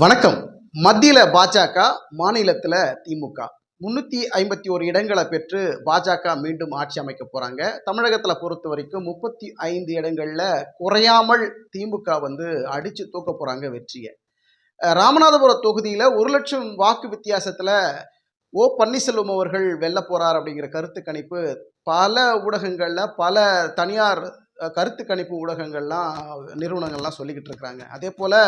வணக்கம். மத்தியில் பாஜக மாநிலத்தில் திமுக. முந்நூற்றி ஐம்பத்தி ஒரு இடங்களை பெற்று பாஜக மீண்டும் ஆட்சி அமைக்க போகிறாங்க தமிழகத்தில் பொறுத்த வரைக்கும் முப்பத்தி ஐந்து இடங்களில் குறையாமல் திமுக வந்து அடித்து தூக்க போகிறாங்க வெற்றியை. ராமநாதபுரம் தொகுதியில் ஒரு லட்சம் வாக்கு வித்தியாசத்தில் ஓ பன்னீர்செல்வம் அவர்கள் வெல்ல போகிறார் அப்படிங்கிற கருத்து கணிப்பு பல ஊடகங்களில் பல தனியார் கருத்து கணிப்பு ஊடகங்கள்லாம் நிறுவனங்கள்லாம் சொல்லிக்கிட்டு இருக்கிறாங்க. அதே போல்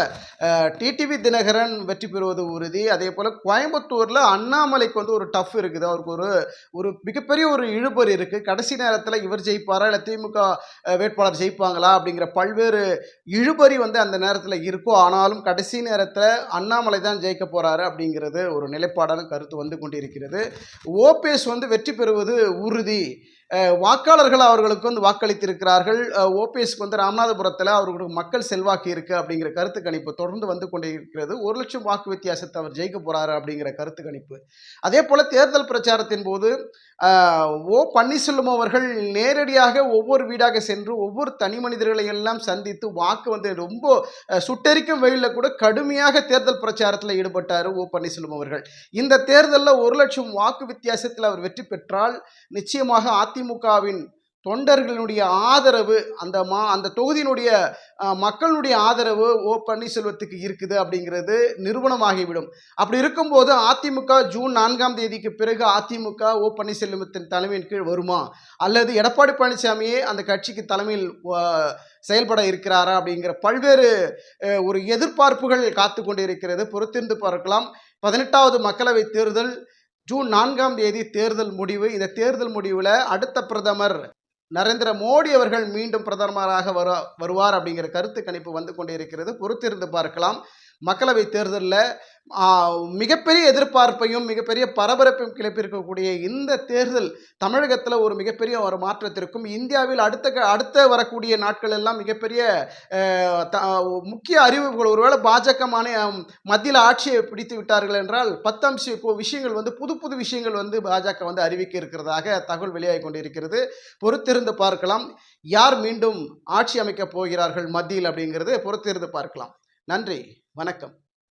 டிடிவி தினகரன் வெற்றி பெறுவது உறுதி. அதே போல் கோயம்புத்தூரில் அண்ணாமலைக்கு வந்து ஒரு டஃப் இருக்குது. அவருக்கு ஒரு ஒரு மிகப்பெரிய ஒரு இழுபறி இருக்குது கடைசி நேரத்தில் இவர் ஜெயிப்பாரா இல்லை திமுக வேட்பாளர் ஜெயிப்பாங்களா அப்படிங்கிற பல்வேறு இழுபறி வந்து அந்த நேரத்தில் இருக்கும் ஆனாலும் கடைசி நேரத்தில் அண்ணாமலை தான் ஜெயிக்க போகிறாரு அப்படிங்கிறது ஒரு நிலைப்பாடான கருத்து வந்து கொண்டிருக்கிறது. ஓபிஎஸ் வந்து வெற்றி பெறுவது உறுதி. வாக்காளர்கள் அவர்களுக்கு வந்து வாக்களித்திருக்கிறார்கள். ஓபிஎஸ்க்கு வந்து ராமநாதபுரத்தில் அவர்களுக்கு மக்கள் செல்வாக்கு இருக்குது அப்படிங்கிற கருத்து கணிப்பு தொடர்ந்து வந்து கொண்டே இருக்கிறது ஒரு லட்சம் வாக்கு வித்தியாசத்தை அவர் ஜெயிக்க போகிறாரு அப்படிங்கிற கருத்து கணிப்பு. அதே போல் தேர்தல் பிரச்சாரத்தின் போது ஓ பன்னீர்செல்வம் அவர்கள் நேரடியாக ஒவ்வொரு வீடாக சென்று ஒவ்வொரு தனி மனிதர்களை எல்லாம் சந்தித்து வாக்கு வந்து ரொம்ப சுட்டெரிக்கும் வெயிலில் கூட கடுமையாக தேர்தல் பிரச்சாரத்தில் ஈடுபட்டார் ஓ பன்னீர்செல்வம் அவர்கள். இந்த தேர்தலில் ஒரு லட்சம் வாக்கு வித்தியாசத்தில் அவர் வெற்றி பெற்றால் நிச்சயமாக அதிமுக அதிமுகவின் தொண்டர்களுடைய ஆதரவு அந்த மா அந்த தொகுதியினுடைய மக்களினுடைய மக்களுடைய ஆதரவு ஓ பன்னீர்செல்வத்துக்கு இருக்குது அப்படிங்கிறது நிறுவனமாகிவிடும் அப்படி இருக்கும்போது அதிமுக ஜூன் நான்காம் தேதிக்கு பிறகு அதிமுக ஓ பன்னீர்செல்வத்தின் தலைமையின் கீழ் வருமா? அல்லது எடப்பாடி பழனிசாமியே அந்த கட்சிக்கு தலைமையில் செயல்பட இருக்கிறாரா? அப்படிங்கிற பல்வேறு ஒரு எதிர்பார்ப்புகள் காத்து கொண்டிருக்கிறது பொறுத்திருந்து பார்க்கலாம். பதினெட்டாவது மக்களவை தேர்தல் ஜூன் நான்காம் தேதி தேர்தல் முடிவு. இந்த தேர்தல் முடிவில் அடுத்த பிரதமர் நரேந்திர மோடி அவர்கள் மீண்டும் பிரதமராக வரு வருவார் அப்படிங்கிற கருத்து கணிப்பு வந்து கொண்டிருக்கிறது. பொறுத்திருந்து பார்க்கலாம். மக்களவை தேர்தலில் மிகப்பெரிய எதிர்பார்ப்பையும் மிகப்பெரிய பரபரப்பையும் கிளப்பியிருக்கக்கூடிய இந்த தேர்தல் தமிழகத்தில் ஒரு மிகப்பெரிய ஒரு மாற்றத்திற்கும் இந்தியாவில் அடுத்த க- அடுத்த வரக்கூடிய நாட்கள் எல்லாம் மிகப்பெரிய த- முக்கிய அறிவிப்புகள் ஒருவேளை பாஜக மாநில மத்தியில் ஆட்சியை பிடித்து விட்டார்கள் என்றால் பத்து விஷயங்கள் வந்து புது புது விஷயங்கள் வந்து பாஜக வந்து அறிவிக்க இருக்கிறதாக தகவல் வெளியாகி கொண்டிருக்கிறது. பொறுத்திருந்து பார்க்கலாம். யார் மீண்டும் ஆட்சி அமைக்கப் போகிறார்கள் மத்தியில் அப்படிங்கிறது பொறுத்திருந்து பார்க்கலாம். நன்றி. வணக்கம்.